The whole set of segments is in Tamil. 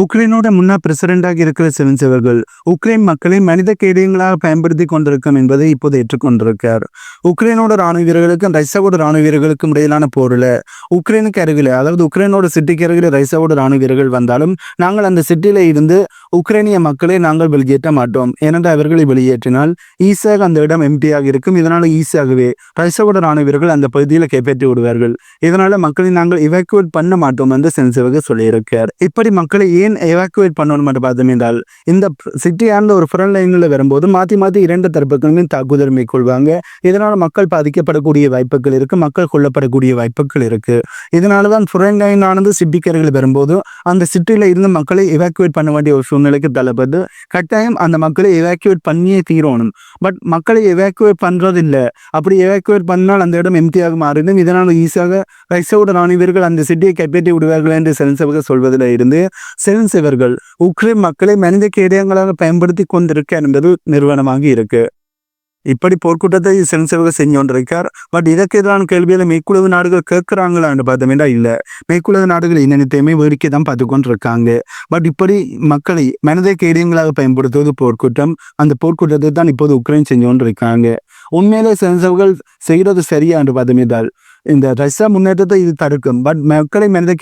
உக்ரைனோட முன்னாள் பிரசிடென்டாக இருக்கிற செவன்செவர்கள் உக்ரைன் மக்களை மனித கேடயங்களாக பயன்படுத்தி கொண்டிருக்கும் என்பதை இப்போது ஏற்றுக்கொண்டிருக்கார். உக்ரைனோட ராணுவ வீரர்களுக்கும் ரஷ்யாவோட ராணுவ வீரர்களுக்கும் இடையிலான போரில் உக்ரைனுக்கு அருகில் அதாவது உக்ரைனோட சிட்டிக்கு அருகில் ரஷ்யாவோட ராணுவ வீரர்கள் வந்தாலும் நாங்கள் அந்த சிட்டியில இருந்து உக்ரைனிய மக்களை நாங்கள் வெளியேற்ற மாட்டோம். ஏனென்றால் அவர்களை வெளியேற்றினால் ஈஸியாக அந்த இடம் எம்டியாக இருக்கும். இதனால் ஈஸியாகவே ரஷ்யாவோட ராணுவ வீரர்கள் அந்த பகுதியில் கைப்பற்றி விடுவார்கள். இதனால மக்களை நாங்கள் இவாக்குவேட் பண்ண மாட்டோம் என்று சென்சவக சொல்லியிருக்கார். இப்படி மக்களை ஏன் எவாக்குவேட் பண்ணணும் என்று பார்த்தோம் என்றால் இந்த சிட்டியான ஒரு ஃப்ரண்ட் லைனில் வரும்போது மாற்றி மாற்றி இரண்டு தரப்புகளுமே தாக்குதல் மேற்கொள்வாங்க. இதனால் மக்கள் பாதிக்கப்படக்கூடிய வாய்ப்புகள் இருக்குது மக்கள் கொல்லப்படக்கூடிய வாய்ப்புகள் இருக்குது இதனால தான் ஃப்ரண்ட் லைன் ஆனது சிட்டிக்கர்கள் வரும்போது அந்த சிட்டியில் இருந்து மக்களை எவாக்குவேட் பண்ண வேண்டிய ஒரு சூழ்நிலைக்கு தள்ளப்பட்டு கட்டாயம் அந்த மக்களை எவாக்குவேட் பண்ணியே தீரணும். பட் மக்களை எவாக்குவேட் பண்ணுறதில்லை அப்படி எவாக்குவேட் பண்ணால் அந்த இடம் எம்டியாக மாறிடும். இதனால் ஈஸியாக ரைசோட ராணுவர்கள் அந்த சிட்டியை கைப்பற்றி விடுவார்கள் என்று சென்சவர்கள் சொல்வதில் இருந்து சென்சவர்கள் உக்ரைன் மக்களை மனித கேடயங்களாக பயன்படுத்தி கொண்டிருக்க என்பது நிறுவனமாக இருக்கு. இப்படி போர்க்கூட்டத்தை சென்சவர்கள் செஞ்சு கொண்டிருக்கார். பட் இதற்கு எதிரான கேள்வியில மேற்குலக நாடுகள் கேட்கிறாங்களான்னு பார்த்தோம்னா இல்ல. மேற்குலக நாடுகள் இன்னத்தையுமே வேடிக்கை தான் பார்த்து கொண்டிருக்காங்க பட் இப்படி மக்களை மனித கேடயங்களாக பயன்படுத்துவது போர்க்கூட்டம் அந்த போர்க்கூட்டத்தை தான் இப்போது உக்ரைன் செஞ்சு கொண்டிருக்காங்க. உண்மையிலே சென்சவர்கள் செய்கிறது சரியா என்று பார்த்தோமேதால் இந்த ரஷ்யா முன்னேற்றத்தை இது தடுக்கும். பட் மக்களை மனித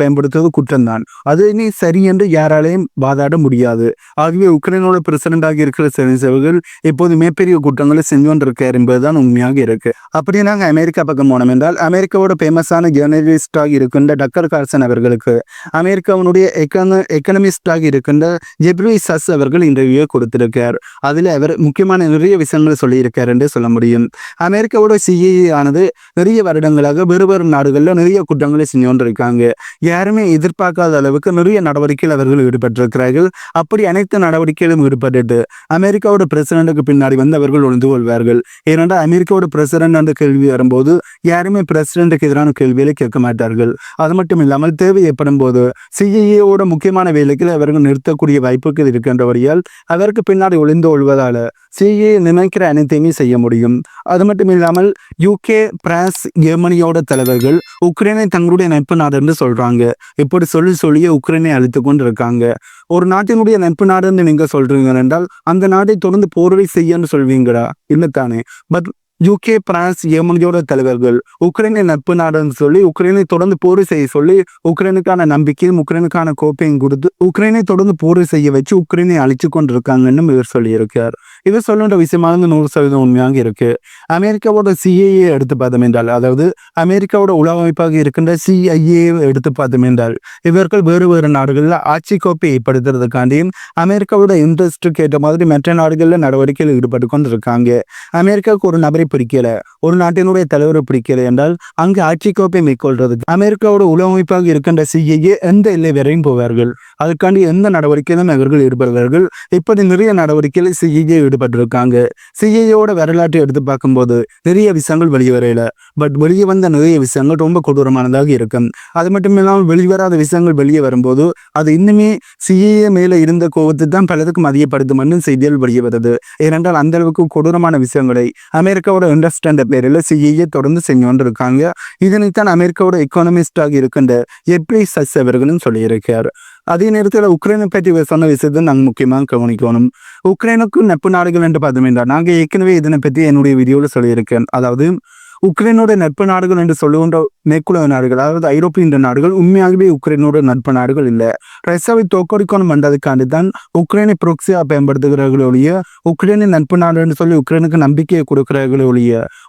பயன்படுத்துவது குற்றம்தான். அது இனி சரி என்று யாராலையும் வாதாட முடியாது. ஆகவே உக்ரைனோட பிரசிடண்டாக இருக்கிற சென்சவர்கள் இப்போது மிகப்பெரிய குற்றங்களை செஞ்சு கொண்டிருக்கார் என்பதுதான் உண்மையாக இருக்கு. அப்படி நாங்கள் அமெரிக்கா பக்கம் போனோம் என்றால் அமெரிக்காவோட ஃபேமஸான ஜேர்னலிஸ்டாக இருக்கின்ற டக்கர் கார்சன் அவர்களுக்கு அமெரிக்காவினுடைய எக்கன எக்கனமிஸ்டாக இருக்கின்ற ஜெப்ரி சஸ் அவர்கள் இன்டர்வியூ கொடுத்திருக்கார். அதில் அவர் முக்கியமான நிறைய விஷயங்களை சொல்லியிருக்கார் என்று சொல்ல முடியும். அமெரிக்காவோட சிஏஏ ஆனது நிறைய வருடங்களாக வேறு வேறு நாடுகளில் நிறைய குற்றங்களை செஞ்சு கொண்டிருக்காங்க. யாருமே எதிர்பார்க்காத அளவுக்கு நிறைய நடவடிக்கைகள் அவர்கள் ஈடுபட்டிருக்கிறார்கள். அப்படி அனைத்து நடவடிக்கைகளும் ஈடுபட்டுட்டு அமெரிக்காவோட பிரசிடண்ட்டுக்கு பின்னாடி வந்து அவர்கள் ஒளிந்து கொள்வார்கள். ஏனென்றால் அமெரிக்காவோட பிரசிடண்ட் என்ற கேள்வி வரும்போது யாருமே பிரசிடண்ட்டுக்கு எதிரான கேள்விகளை கேட்க மாட்டார்கள். அது மட்டும் இல்லாமல் தேவை ஏற்படும் போது சிஐஏவோட முக்கியமான வேலைகளை அவர்கள் நிறுத்தக்கூடிய வாய்ப்புகள் இருக்கின்றபடியால் அதற்கு பின்னாடி ஒளிந்து கொள்வதால் சிஏ நினைக்கிற அனைத்தையுமே செய்ய முடியும். அது மட்டும் இல்லாமல் யூகே பிரான்ஸ் ஜெர்மனியோட தலைவர்கள் உக்ரைனை தங்களுடைய நட்பு நாடு என்று சொல்றாங்க. இப்படி சொல்லி சொல்லியே உக்ரைனை அழித்து கொண்டு இருக்காங்க ஒரு நாட்டினுடைய நட்பு நாடுன்னு நீங்க சொல்றீங்க என்றால் அந்த நாட்டை தொடர்ந்து போர்வை செய்யன்னு சொல்வீங்களா? இல்லத்தானே? பட் யூகே பிரான்ஸ் ஏமனியோட தலைவர்கள் உக்ரைனை நட்பு நாடுன்னு சொல்லி உக்ரைனை தொடர்ந்து போர் செய்ய சொல்லி உக்ரைனுக்கான நம்பிக்கையும் உக்ரைனுக்கான கோப்பையும் கொடுத்து உக்ரைனை தொடர்ந்து போர் செய்ய வச்சு உக்ரைனை அழிச்சு கொண்டிருக்காங்கன்னு இவர் சொல்லியிருக்கார். இவர் சொல்லுன்ற விஷயமாக நூறு சதவீதம் உண்மையாக இருக்கு. அமெரிக்காவோட சிஐஏ எடுத்து பார்த்தோம் என்றால் அதாவது அமெரிக்காவோட உலக அமைப்பாக இருக்கின்ற சிஐஏ எடுத்து பார்த்தோம் என்றால் இவர்கள் வேறு வேறு நாடுகளில் ஆட்சி கோப்பையை ஏற்படுத்துறதுக்காண்டியும் அமெரிக்காவோட இன்ட்ரெஸ்ட்டுக்கு ஏற்ற மாதிரி மற்ற நாடுகளில் நடவடிக்கையில் ஈடுபட்டு கொண்டிருக்காங்க. அமெரிக்காவுக்கு ஒரு நபரை பிடிக்கல. ஒரு நாட்டினுடைய தலைவரை பிடிக்கல என்றால் அங்கு ஆட்சி கோப்பை மேற்கொள்றது. அமெரிக்காவோட உலக இருக்கின்ற சிஏஏ எந்த எல்லை வரையும் போவார்கள். அதுக்காண்டி எந்த நடவடிக்கையிலும் அவர்கள் ஈடுபடுவார்கள். இப்படி நிறைய நடவடிக்கையில் சிஏஏ ஈடுபட்டிருக்காங்க. சிஐஏயோட வரலாற்றை எடுத்து பார்க்கும்போது நிறைய விஷயங்கள் வெளிவரையில பட் வெளியே வந்த நிறைய விஷயங்கள் ரொம்ப கொடூரமானதாக இருக்கும். அது மட்டும் இல்லாமல் வெளிவராத விஷயங்கள் வெளியே வரும்போது அது இன்னுமே சிஏஏ மேல இருந்த கோபத்தை தான் பலருக்கும் அதிகப்படுத்தும் செய்திகள் வெளியே வருது ஏனென்றால் அந்த அளவுக்கு கொடூரமான விஷயங்களை அமெரிக்காவோட இண்டஸ்ட் என்ற பேரில் சிஏஏ தொடர்ந்து செஞ்சு கொண்டிருக்காங்க. இதனைத்தான் அமெரிக்காவோட எக்கானமிஸ்டாக இருக்கின்ற எப்ரி சஸ் அவர்களும் சொல்லியிருக்கார் அதே நேரத்தில் உக்ரைனை பற்றி சொன்ன விஷயத்தை நாங்கள் முக்கியமாக கவனிக்கணும். உக்ரைனுக்கும் நட்பு நாடுகள் என்று பார்த்தோம்னா நாங்கள் ஏற்கனவே இதனை பற்றி என்னுடைய வீடியோவில் சொல்லியிருக்கேன். அதாவது உக்ரைனோட நட்பு நாடுகள் என்று சொல்லுகின்ற மேற்குலக நாடுகள் அதாவது ஐரோப்பிய நாடுகள் உண்மையாகவே உக்ரைனோட நட்பு நாடுகள் இல்லை. ரஷ்யாவை தோக்கடிக்கணும் வந்ததுக்காண்டி தான் உக்ரைனை புரோக்சியா பயன்படுத்துகிறார்களே உக்ரைனை உக்ரைனின் நட்பு நாடு என்று சொல்லி உக்ரைனுக்கு நம்பிக்கையை கொடுக்கிறார்களே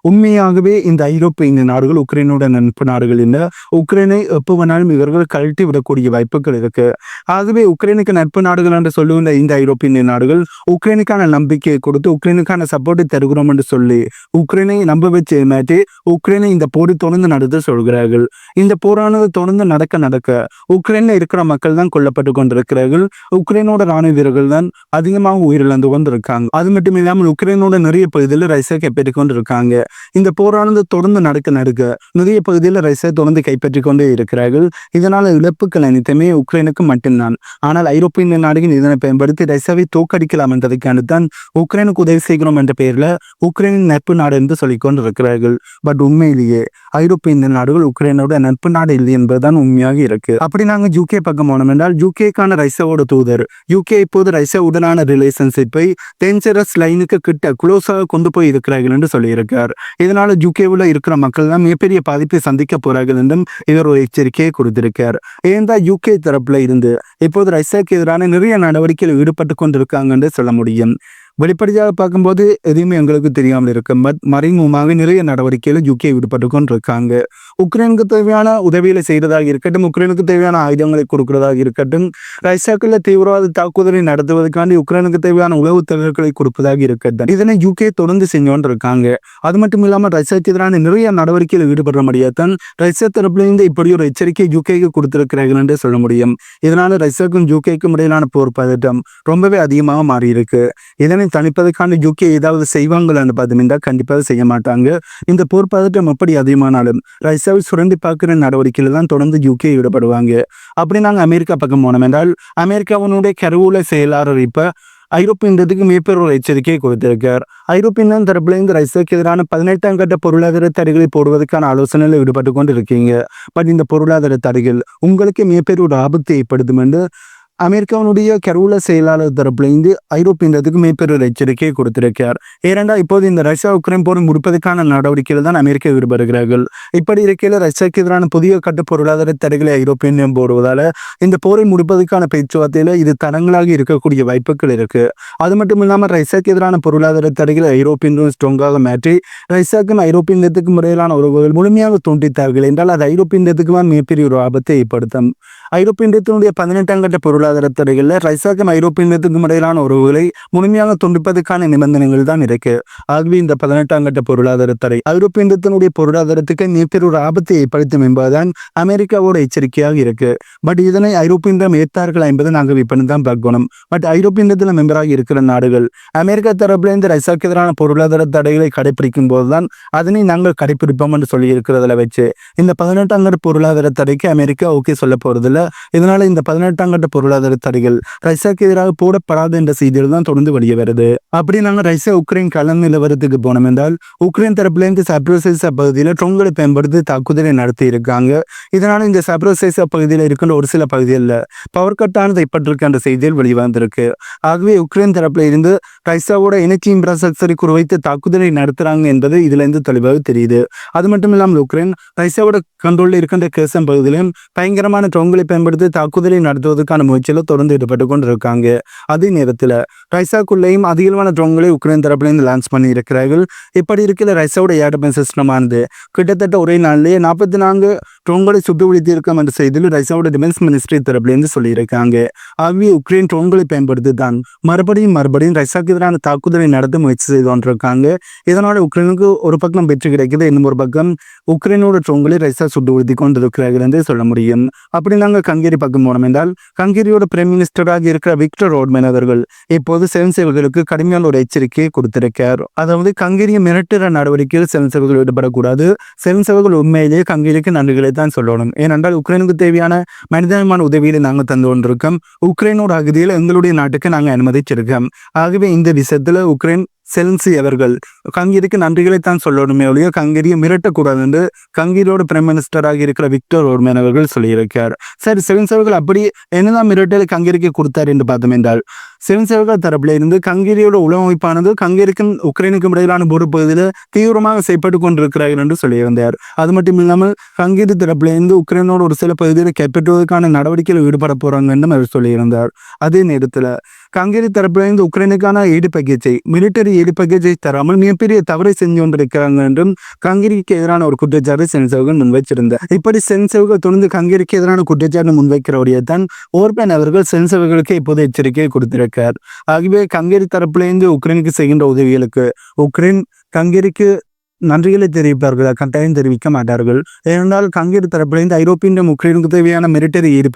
உண்மையாகவே இந்த ஐரோப்பிய நாடுகள் உக்ரைனோட நட்பு நாடுகள் இல்லை. உக்ரைனை எப்போ வேணாலும் இவர்கள் கழட்டி விடக்கூடிய வாய்ப்புகள் இருக்கு. ஆகவே உக்ரைனுக்கு நட்பு நாடுகள் என்று சொல்லுகின்ற இந்த ஐரோப்பிய நாடுகள் உக்ரைனுக்கான நம்பிக்கையை கொடுத்து உக்ரைனுக்கான சப்போர்ட்டை தருகிறோம் என்று சொல்லி உக்ரைனை நம்ப வச்சு மாற்றி உக்ரைனை இந்த போர் தொடர்ந்து நடத்த சொல்கிறார்கள் இந்த போரானது தொடர்ந்து நடக்க நடக்க உக்ரைன்ல இருக்கிற மக்கள் தான் கொல்லப்பட்டு கொண்டிருக்கிறார்கள். உக்ரைனோட ராணுவ வீரர்கள் தான் அதிகமாக உயிரிழந்து கொண்டிருக்காங்க. அது மட்டும் இல்லாமல் உக்ரைனோட நிறைய பகுதியில் ரஷ்யா கைப்பற்றி கொண்டிருக்காங்க. இந்த போரானது தொடர்ந்து நடக்க நடக்க நிறைய பகுதியில் ரஷ்யா தொடர்ந்து கைப்பற்றி கொண்டே இருக்கிறார்கள். இதனால் இழப்புகள் அனைத்துமே உக்ரைனுக்கு மட்டும்தான். ஆனால் ஐரோப்பிய நாடுகள் இதனை பயன்படுத்தி ரஷ்யாவை தோக்கடிக்கலாம் என்றதுக்கான தான் உக்ரைனுக்கு உதவி செய்கிறோம் என்ற பெயரில் உக்ரைனின் நட்பு நாடு என்று சொல்லிக் கொண்டிருக்கிறார்கள். பட் உண்மையிலேயே ஐரோப்பிய இந்திய நாடுகள் உக்ரைனோட நட்பு நாடு இல்லை என்பதுதான் உண்மையாக இருக்கு. அப்படி நாங்க யூகே பக்கம் போனோம் என்றால் யூகேக்கான ரைசாவோட தூதர். யூகே இப்போது ரைசாவுடனான ரிலேஷன்ஷிப்பை டேஞ்சரஸ் லைனுக்கு கிட்ட குளோஸாக கொண்டு போய் இருக்கிறார்கள் என்று சொல்லியிருக்கார். இதனால யூகேவில் இருக்கிற மக்கள் தான் மிகப்பெரிய பாதிப்பை சந்திக்க போறார்கள் என்றும் இவர் ஒரு எச்சரிக்கையை கொடுத்திருக்கார். ஏன் யூகே தரப்புல இருந்து இப்போது ரைசாவுக்கு எதிரான நிறைய நடவடிக்கையில் ஈடுபட்டு கொண்டிருக்காங்க என்று சொல்ல முடியும். வெளிப்படையாக பார்க்கும்போது எதுவுமே எங்களுக்கு தெரியாமல் இருக்கு பட் மறைமுகமாக நிறைய நடவடிக்கைகள் யூகே ஈடுபட்டு கொண்டிருக்காங்க. உக்ரைனுக்கு தேவையான உதவிகளை செய்கிறதாக இருக்கட்டும் உக்ரைனுக்கு தேவையான ஆயுதங்களை கொடுக்கிறதாக இருக்கட்டும் ரஷ்யாக்குள்ள தீவிரவாத தாக்குதலை நடத்துவதற்காண்டி உக்ரைனுக்கு தேவையான உளவு தகவல்களை கொடுப்பதாக இருக்கட்டும் இதனை யூகே தொடர்ந்து செஞ்சோன்னு இருக்காங்க அது மட்டும் இல்லாமல் ரஷ்யாவுக்கு எதிரான நிறைய நடவடிக்கையில் ஈடுபடுற முடியாதான் ரஷ்யா தரப்பிலிருந்து இப்படி ஒரு எச்சரிக்கை யூகேக்கு கொடுத்திருக்கிறார்கள் என்று சொல்ல முடியும். இதனால ரஷ்யாக்கும் யூகேக்கும் இடையிலான போர் பதட்டம் ரொம்பவே அதிகமாக மாறியிருக்கு. இதனை தணிப்பதற்கான யூகே ஏதாவது செய்வாங்களான்னு பார்த்தீங்கன்னா கண்டிப்பாக செய்ய மாட்டாங்க. இந்த போர் பதட்டம் எப்படி அதிகமானாலும் ரஷ்யாவை சுரண்டி பார்க்குற நடவடிக்கையில் தான் தொடர்ந்து யூகே ஈடுபடுவாங்க. அப்படி நாங்கள் அமெரிக்கா பக்கம் போனோம் என்றால் அமெரிக்காவினுடைய கருவூல செயலாளர் இப்போ ஐரோப்பியன்றதுக்கு மிகப்பெரிய ஒரு எச்சரிக்கையை கொடுத்திருக்கார். ஐரோப்பியன் தரப்புலேருந்து ரஷ்யாவுக்கு எதிரான பதினெட்டாம் கட்ட பொருளாதார தடைகளை போடுவதற்கான ஆலோசனையில் ஈடுபட்டு கொண்டு இருக்கீங்க பட் இந்த பொருளாதார தடைகள் உங்களுக்கு மிகப்பெரிய ஒரு ஆபத்தை ஏற்படுத்தும் என்று அமெரிக்காவினுடைய கருவூல செயலாளர் தரப்புலேருந்து ஐரோப்பியன்றதுக்கு மிகப்பெரிய ஒரு எச்சரிக்கையை கொடுத்திருக்கார் ஏனென்றா இப்போது இந்த ரஷ்யா உக்ரைன் போர் முடிப்பதற்கான நடவடிக்கையில் தான் அமெரிக்கா விரும்புகிறார்கள் இப்படி இருக்கையில் ரஷ்யாவுக்கு எதிரான புதிய கட்ட பொருளாதார தடைகளை ஐரோப்பியம் போடுவதால் இந்த போரை முடிப்பதற்கான பேச்சுவார்த்தையில் இது தரங்களாக இருக்கக்கூடிய வாய்ப்புகள் இருக்கு. அது மட்டும் இல்லாமல் ரஷ்யாவுக்கு எதிரான பொருளாதார தடைகளை ஐரோப்பியன்களும் ஸ்ட்ராங்காக மாற்றி ரஷ்யாவுக்கும் ஐரோப்பியத்துக்கும் முறையிலான உறவுகள் முழுமையாக தோன்றித்தார்கள் என்றால் அது ஐரோப்பியத்துக்கு மிகப்பெரிய ஒரு ஆபத்தை ஏற்படுத்தும். ஐரோப்பியத்தினுடைய பதினெட்டாம் கட்ட பொருளாதார பொருளாதாரத்துறைகளில் ரைசாக்கும் ஐரோப்பிய ஐரோப்பியத்துக்கும் இடையிலான உறவுகளை முழுமையாக துண்டிப்பதற்கான நிபந்தனைகள் தான் இருக்கு. ஆகவே இந்த பதினெட்டாம் கட்ட பொருளாதார தடை ஐரோப்பியத்தினுடைய பொருளாதாரத்துக்கு மிகப்பெரிய ஒரு ஆபத்தை ஏற்படுத்தும் என்பதுதான் அமெரிக்காவோட எச்சரிக்கையாக இருக்கு. பட் இதனை ஐரோப்பியம் ஏற்றார்கள் என்பதை நாங்கள் இப்படி தான் பார்க்கணும். பட் ஐரோப்பியத்தில் மெம்பராக இருக்கிற நாடுகள் அமெரிக்கா தரப்பிலிருந்து ரைசாக்கு எதிரான பொருளாதார தடைகளை கடைபிடிக்கும் போதுதான் அதனை நாங்கள் கடைபிடிப்போம் என்று சொல்லி இருக்கிறதுல வச்சு இந்த பதினெட்டாம் கட்ட பொருளாதார தடைக்கு அமெரிக்கா ஓகே சொல்ல போறதில்ல. இதனால இந்த பதினெட்டாம் கட்ட பொருளாதார தடைகள். ரஷ்யாவுக்கு எதிராக போடப்படாது என்ற செய்திகள் தான் தொடர்ந்து வெளியே வருது. அப்படி நாங்கள் ரஷ்யா உக்ரைன் கலந்து நிலவரத்துக்கு போனோம் என்றால் உக்ரைன் தரப்புலேருந்து சப்ரோசைசா பகுதியில் ட்ரோன்களை பயன்படுத்தி தாக்குதலை நடத்தி இருக்காங்க. இதனால இந்த சப்ரோசைசா பகுதியில் இருக்கின்ற ஒரு சில பகுதிகளில் பவர் கட்டானது ஏற்பட்டிருக்க அந்த செய்திகள் வெளிவந்திருக்கு ஆகவே உக்ரைன் தரப்பில் இருந்து ரஷ்யாவோட எனர்ஜி இன்ஃப்ராஸ்ட்ரக்சரை குறிவைத்து தாக்குதலை நடத்துறாங்க என்பது இதுல இருந்து தெளிவாக தெரியுது. அது மட்டும் இல்லாமல் உக்ரைன் ரஷ்யாவோட கண்ட்ரோலில் இருக்கின்ற கேசம் பகுதியிலும் பயங்கரமான ட்ரோன்களை பயன்படுத்தி தாக்குதலை நடத்துவதற்கான முயற்சி முயற்சியில் தொடர்ந்து ஈடுபட்டு கொண்டு இருக்காங்க அதே நேரத்தில் ரைசாக்குள்ளேயும் அதிகமான ட்ரோன்களை உக்ரைன் தரப்புலேருந்து லான்ச் பண்ணி இருக்கிறார்கள் இப்படி இருக்கிற ரைசாவோட ஏர்டபன் சிஸ்டமானது கிட்டத்தட்ட ஒரே நாளிலேயே நாற்பத்தி நான்கு ட்ரோன்களை சுட்டு இருக்கோம் என்ற செய்தியில் ரைசாவோட டிஃபென்ஸ் மினிஸ்ட்ரி தரப்புலேருந்து சொல்லியிருக்காங்க. ஆகவே உக்ரைன் ட்ரோன்களை பயன்படுத்தி தான் மறுபடியும் மறுபடியும் ரைசாக்கு எதிரான தாக்குதலை நடத்த முயற்சி செய்து கொண்டிருக்காங்க. இதனால் உக்ரைனுக்கு ஒரு பக்கம் வெற்றி கிடைக்குது இன்னும் ஒரு பக்கம் உக்ரைனோட ட்ரோன்களை ரைசா சுட்டு விழுத்தி கொண்டிருக்கிறார்கள் என்று சொல்ல முடியும். அப்படி நாங்கள் கங்கேரி பக்கம் போனோம் என்றால் கங்கேரி கங்கேரியோட பிரைம் மினிஸ்டராக இருக்கிற விக்டர் ரோட்மேன் அவர்கள் இப்போது செவன்சேவர்களுக்கு கடுமையான ஒரு எச்சரிக்கையை கொடுத்திருக்கார் அதாவது கங்கேரியை மிரட்டுற நடவடிக்கையில் செவன்சேவர்கள் ஈடுபடக்கூடாது. செவன்சேவர்கள் உண்மையிலேயே கங்கேரிக்கு நன்றிகளை தான் சொல்லணும். ஏனென்றால் உக்ரைனுக்கு தேவையான மனிதமான உதவியை நாங்கள் தந்து கொண்டிருக்கோம். உக்ரைனோட அகதியில் எங்களுடைய நாட்டுக்கு நாங்கள் அனுமதிச்சிருக்கோம். ஆகவே இந்த விஷயத்தில் உக்ரைன் செல்சி அவர்கள் கங்கேரிக்கு நன்றிகளை தான் சொல்லணுமே ஒழிய கங்கேரியை மிரட்டக்கூடாது என்று கங்கிரியோட பிரைம் மினிஸ்டராக இருக்கிற விக்டர் ஓர்மேன் அவர்கள் சொல்லியிருக்கார். சரி செவன்ஸ் அவர்கள் அப்படி என்னதான் மிரட்டலை கங்கேரிக்கு கொடுத்தார் என்று பார்த்தோம் என்றால் செவன்ஸ் அவர்கள் தரப்பில் இருந்து கங்கேரியோட உளவமைப்பானது கங்கேரிக்கும் உக்ரைனுக்கும் இடையிலான ஒரு பகுதியில் தீவிரமாக செயற்பட்டு கொண்டிருக்கிறார்கள் என்று சொல்லியிருந்தார். அது மட்டும் இல்லாமல் கங்கேரி தரப்பில் இருந்து உக்ரைனோட ஒரு சில பகுதியில் கைப்பற்றுவதற்கான நடவடிக்கையில் ஈடுபட போறாங்க என்றும் அவர் சொல்லியிருந்தார். அதே நேரத்தில் கங்கேரி தரப்பிலிருந்து உக்ரைனுக்கான ஈடு பேக்கேஜை மிலிட்டரி ஈடு பேக்கேஜை தராமல் மிகப்பெரிய தவறை செஞ்சு கொண்டிருக்கிறாங்க என்றும் கங்கேரிக்கு எதிரான ஒரு குற்றச்சாட்டு சென்சவர்கள் முன்வைச்சிருந்தார் இப்படி சென்சவர்கள் தொடர்ந்து கங்கேரிக்கு எதிரான குற்றச்சாட்டு முன்வைக்கிறவரையே தான் ஓர்பேன் அவர்கள் சென்சவர்களுக்கு இப்போது எச்சரிக்கை கொடுத்திருக்கார் ஆகவே கங்கேரி தரப்பிலிருந்து உக்ரைனுக்கு செய்கின்ற உதவிகளுக்கு உக்ரைன் கங்கேரிக்கு நன்றிகளை தெரிவிப்பார்கள் கட்டாயம் தெரிவிக்க மாட்டார்கள். ஏனென்றால் கங்கேரி தரப்பிலிருந்து ஐரோப்பிய உக்ரைனுக்கு தேவையான மிலிட்டரி ஈடு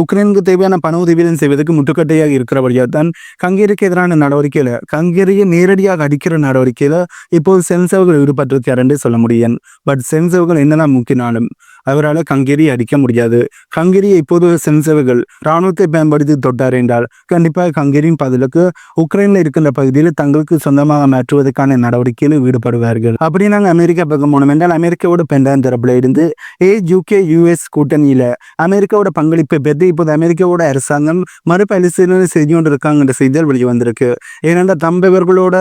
உக்ரைனுக்கு தேவையான பண உதவிகளும் செய்வதற்கு முட்டுக்கட்டையாக இருக்கிறபடியாக தான் கங்கேரிக்கு எதிரான நடவடிக்கையில் கங்கேரியை நேரடியாக அடிக்கிற நடவடிக்கையில இப்போது சென்சவர்கள் ஈடுபட்டிருக்கார் என்று சொல்ல முடியும். பட் சென்சவர்கள் என்னெல்லாம் முக்கினாலும் அவரால் ஹங்கேரி அடிக்க முடியாது. ஹங்கேரியை இப்போது சென்சவர்கள் இராணுவத்தை பயன்படுத்தி தொட்டார் என்றால் கண்டிப்பாக ஹங்கேரியின் பதிலுக்கு உக்ரைனில் இருக்கின்ற பகுதியில் தங்களுக்கு சொந்தமாக மாற்றுவதற்கான நடவடிக்கையில் ஈடுபடுவார்கள். அப்படி நாங்கள் அமெரிக்கா பக்கம் போனோம் என்றால் அமெரிக்காவோட பெண்டான் தரப்பில் இருந்து ஏ யூகே யூஎஸ் கூட்டணியில் அமெரிக்காவோட பங்களிப்பை பெற்று இப்போது அமெரிக்காவோட அரசாங்கம் மறுபரிசீலனை செய்து கொண்டிருக்காங்கன்ற செய்திகள் வெளியே வந்திருக்கு ஏனென்றால் தம்பவர்களோட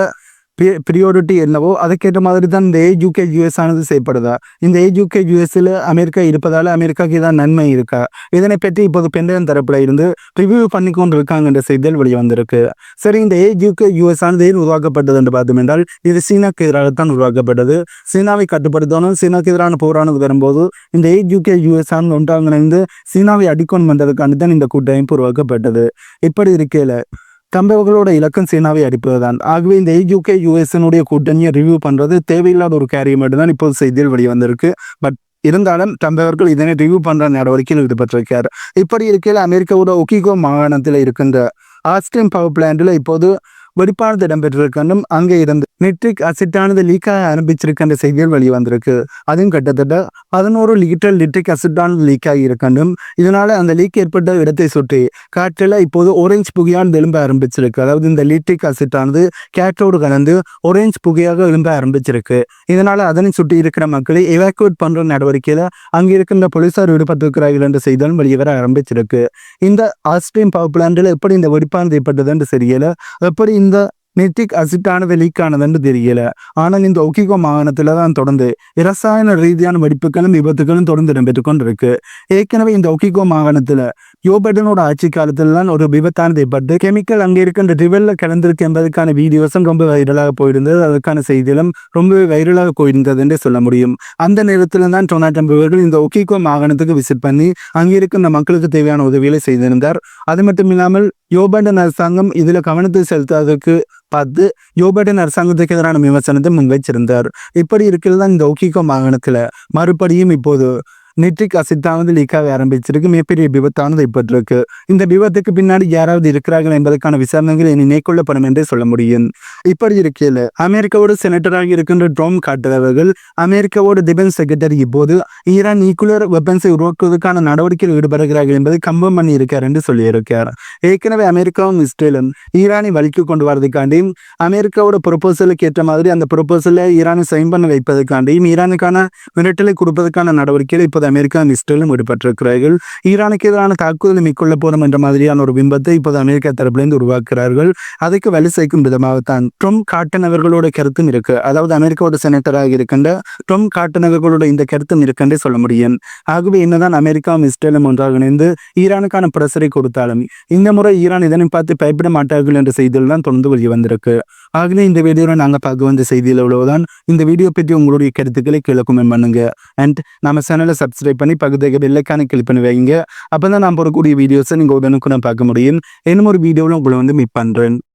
ப்ரியோரிட்டி என்னவோ அதுக்கேற்ற மாதிரி தான் இந்த ஏஜூகே யூஎஸ் ஆனது செய்யப்படுதா இந்த ஏஜூகே யூஎஸ்ல அமெரிக்கா இருப்பதால் அமெரிக்காவுக்கு தான் நன்மை இருக்கா? இதனை பற்றி இப்போது பெண்டகன் தரப்பில் இருந்து ரிவ்யூ பண்ணி கொண்டு இருக்காங்கன்ற செய்திகள் வெளியே வந்திருக்கு சரி இந்த ஏஜூகே யூஎஸ் ஆனது ஏன் உருவாக்கப்பட்டது என்று பார்த்தோம் என்றால் இது சீனாக்கு எதிராக தான் உருவாக்கப்பட்டது. சீனாவை கட்டுப்படுத்தணும் சீனாக்கு எதிரான போரானது வரும்போது இந்த ஏஜூகே யூஎஸ் ஆனது ஒன்றாங்கிணைந்து சீனாவை அடிக்கொண்டு வந்ததுக்கான தான் இந்த கூட்டமைப்பு உருவாக்கப்பட்டது. இப்படி இருக்கையில் தம்பவர்களோட இலக்கம் சீனாவை அடிப்பதுதான். ஆகவே இந்த யூகே யூஎஸ்னுடைய கூட்டணியை ரிவ்யூ பண்ணுறது தேவையில்லாத ஒரு காரியம் மட்டும்தான் இப்போது செய்தியில் வெளிவந்திருக்கு. பட் இருந்தாலும் தம்பவர்கள் இதனை ரிவ்யூ பண்ற நடவடிக்கையில் ஈடுபட்டிருக்கார் இப்படி இருக்கையில் அமெரிக்காவோட ஒகிகோ மாகாணத்தில் இருக்கின்ற ஆஸ்டின் பவர் பிளான்ட்டில் இப்போது வெடிப்பானது இடம்பெற்றிருக்கணும் அங்கே இருந்து நெட்ரிக் அசிட்டானது லீக்காக ஆரம்பிச்சிருக்கின்ற செய்திகள் வெளிவந்திருக்கு அதுவும் கிட்டத்தட்ட பதினோரு லிட்டர் லிட்ரிக் அசிட்டானது லீக் ஆகி இருக்கணும் இதனால அந்த லீக் ஏற்பட்ட இடத்தை சுற்றி காற்றில் இப்போது ஒரேஞ்ச் புகையானது எழும்ப ஆரம்பிச்சிருக்கு. அதாவது இந்த லிட்ரிக் அசிட்டானது கேட்டோடு கலந்து ஒரேஞ்ச் புகையாக எழும்ப ஆரம்பிச்சிருக்கு. இதனால அதனை சுற்றி இருக்கிற மக்களை எவாக்குவேட் பண்ற நடவடிக்கையில அங்கே இருக்கின்ற போலீசார் ஈடுபட்டிருக்கிறார்கள் என்ற செய்திகளும் வெளிவர ஆரம்பிச்சிருக்கு. இந்த ஆஸ்ட்ரீம் பவர் பிளான்ட்ல எப்படி இந்த வெடிப்பானது ஏற்பட்டது என்று தெரியல எப்படி இந்த நெட்டிக் அசிட்டானது லீக் ஆனதுன்னு தெரியல ஆனால் இந்த ஒக்கிகோ மாகாணத்துல தான் தொடர்ந்து இரசாயன ரீதியான வெடிப்புகளும் விபத்துகளும் தொடர்ந்து இடம்பெற்று கொண்டிருக்கு ஏற்கனவே இந்த ஒக்கிகோ மாகாணத்துல யோபடனோட ஆட்சி காலத்துல தான் ஒரு விபத்தானது ஏற்பட்டு கெமிக்கல் அங்கே இருக்கின்ற ரிவல்ல கலந்திருக்கு என்பதற்கான வீடியோஸும் ரொம்ப வைரலாக போயிருந்தது. அதற்கான செய்திகளும் ரொம்பவே வைரலாக போயிருந்தது என்று சொல்ல முடியும். அந்த நேரத்தில் தான் டொனால்ட் ட்ரம்ப் அவர்கள் இந்த ஒக்கிகோ மாகாணத்துக்கு விசிட் பண்ணி அங்கே இருக்கின்ற மக்களுக்கு தேவையான உதவிகளை செய்திருந்தார். அது மட்டும் இல்லாமல் யோபர்டன் அரசாங்கம் இதில் கவனத்தை செலுத்தாததுக்கு பார்த்து யோபர்டன் அரசாங்கத்துக்கு எதிரான விமர்சனத்தை முன்வைச்சிருந்தார். இப்படி இருக்கிறது தான் இந்த ஒக்கிகோ மாகாணத்தில் மறுபடியும் இப்போது நிட்ரிக் அசிட்டானது லீக்காக ஆரம்பிச்சிருக்கு. மிகப்பெரிய விபத்தானது ஏற்பட்டிருக்கு. இந்த விபத்துக்கு பின்னாடி யாராவது இருக்கிறார்கள் என்பதற்கான விசாரணைகள் இனி மேற்கொள்ளப்படும் என்றே சொல்ல முடியும். இப்படி இருக்கையில் அமெரிக்காவோட செனட்டராக இருக்கின்ற ட்ரோம் காட்டுறவர்கள் அமெரிக்காவோட டிஃபென்ஸ் செக்ரட்டரி இப்போது ஈரான் நியூக்ளியர் வெப்பன்ஸை உருவாக்குவதற்கான நடவடிக்கையில் ஈடுபடுகிறார்கள் என்பதை கம்பம் பண்ணி இருக்கார் என்று சொல்லியிருக்கார். ஏற்கனவே அமெரிக்காவும் இஸ்ரேலும் ஈரானை வழிக்கு கொண்டு வரதுக்காண்டியும் அமெரிக்காவோட ப்ரொபோசலுக்கு ஏற்ற மாதிரி அந்த ப்ரொபோசலை ஈரானை சைன் பண்ண வைப்பதற்காண்டியும் ஈரானுக்கான மிரட்டலை கொடுப்பதற்கான நடவடிக்கைகள் இப்போது அமெரிக்கா இஸ்ரேலும் ஈடுபட்டிருக்கிறார்கள் ஈரானுக்கு எதிரான தாக்குதலை மேற்கொள்ள போறோம் என்ற மாதிரியான ஒரு பிம்பத்தை இப்போது அமெரிக்கா தரப்பிலிருந்து உருவாக்குகிறார்கள். அதுக்கு வலு சேர்க்கும் விதமாகத்தான் ட்ரம்ப் காட்டன் அவர்களோட கருத்தும் இருக்கு. அதாவது அமெரிக்காவோட செனட்டராக இருக்கின்ற ட்ரம்ப் காட்டன் அவர்களோட இந்த கருத்தும் இருக்குன்றே சொல்ல முடியும். ஆகவே என்னதான் அமெரிக்காவும் இஸ்ரேலும் ஒன்றாக இணைந்து ஈரானுக்கான பிரசரை கொடுத்தாலும் இந்த முறை ஈரான் இதனை பார்த்து பயப்பட மாட்டார்கள் என்ற செய்தியில் தான் தொடர்ந்து வெளியே வந்திருக்கு. ஆகவே இந்த வீடியோவில் நாங்கள் பார்க்க வந்த செய்தியில் இவ்வளவுதான் இந்த வீடியோ பற்றி உங்களுடைய கருத்துக்களை கீழே கமெண்ட் பண்ணுங்க. அண்ட் நம்ம சேனலை சப்ஸ்கிரைப் பண்ணி பக்கத்துக்கு பெல்லைக்கான கிளிக் பண்ணி வைங்க. அப்போ தான் நான் போடக்கூடிய வீடியோஸை நீங்கள் உடனுக்குன்னு பார்க்க முடியும். இன்னும் ஒரு வீடியோவில் உங்களை வந்து மீட் பண்ணுறேன்